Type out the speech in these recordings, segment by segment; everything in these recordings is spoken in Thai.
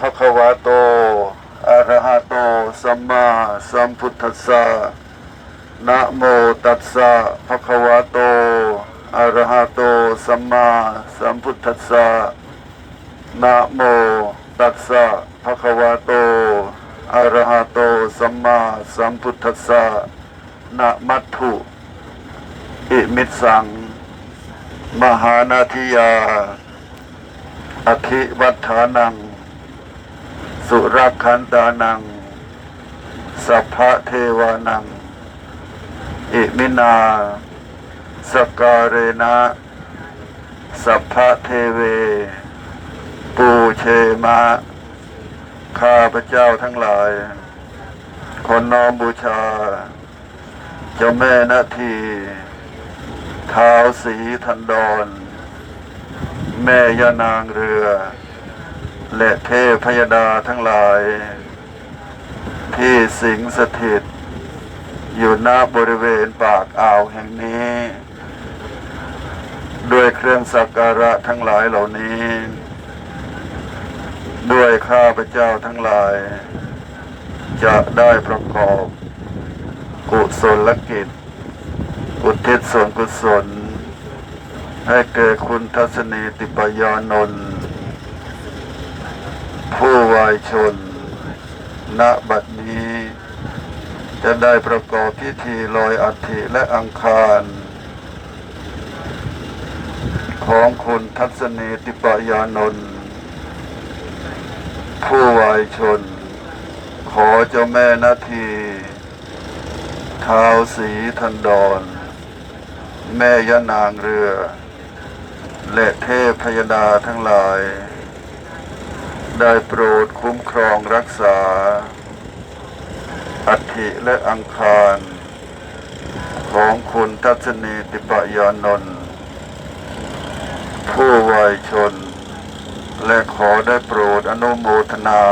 ภะคะวะโต อะระหะโต สัมมาสัมพุทธัสสะ นะโมตัสสะภะคะวะโต อะระหะโต สัมมาสัมพุทธัสสะ นะโมตัสสะภะคะวะโต อะระหะโต สัมมาสัมพุทธัสสะ นะมัตถุอิมิตสัง มหานาทิยา อธิวัฏานัง สุรคันตานัง สัพพะเทวานัง อิมินา สการเรนะ สัพพะเทเว ปูเชมะ ข้าพระเจ้าทั้งหลายขอน้อมบูชา เจ้าแม่นาทีท้าวสีทันดรแม่ยานางเรือ และเทพพยดาทั้งหลาย ที่สิงสถิต อยู่ณบริเวณปากอ่าวแห่งนี้ ด้วยเครื่องสักการะทั้งหลายเหล่านี้ ด้วยข้าพเจ้าทั้งหลาย จะได้ประกอบ กุศลกิจ อุทิศส่วนกุศล ให้เกิดคุณทัศนีติปยานนท์ ผู้วายชน ณ บัดนี้ จะได้ประกอบพิธีลอยอัฐิและอังคาร ของคุณทัศนีติปยานนท์ผู้วายชน ขอเจ้าแม่นาทีท้าวสีทันดรแม่ยะนางเรือ และเทพพยดาทั้งหลาย ได้โปรดคุ้มครองรักษา อัฐิและอังคาร ของคุณทัศนีติปยานนท์ผู้วายชน และขอได้โปรดอนุโมทนา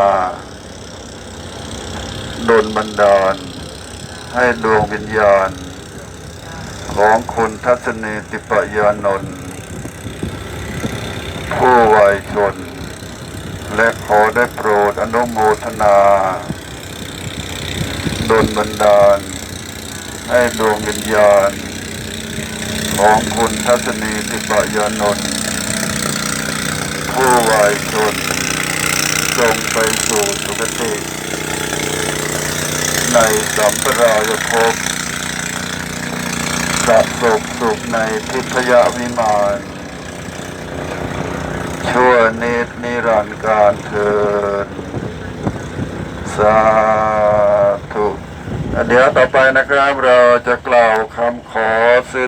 ดลบันดาล ให้ดวงวิญญาณ ของคุณทัศนีติปยานนท์ผู้วายชน และขอได้โปรดอนุโมทนาดลบันดาล ให้ดวงวิญญาณ ของคุณทัศนีติปยานนท์ผู้วายชนจงไปสู่สุคติ ในสัมปรายภพสะสมสุขในทิพยวิมาน นิดนิรันดร์การเทินสาธุเดี๋ยวต่อไปนะครับเราจะกล่าวคำขอซื้อ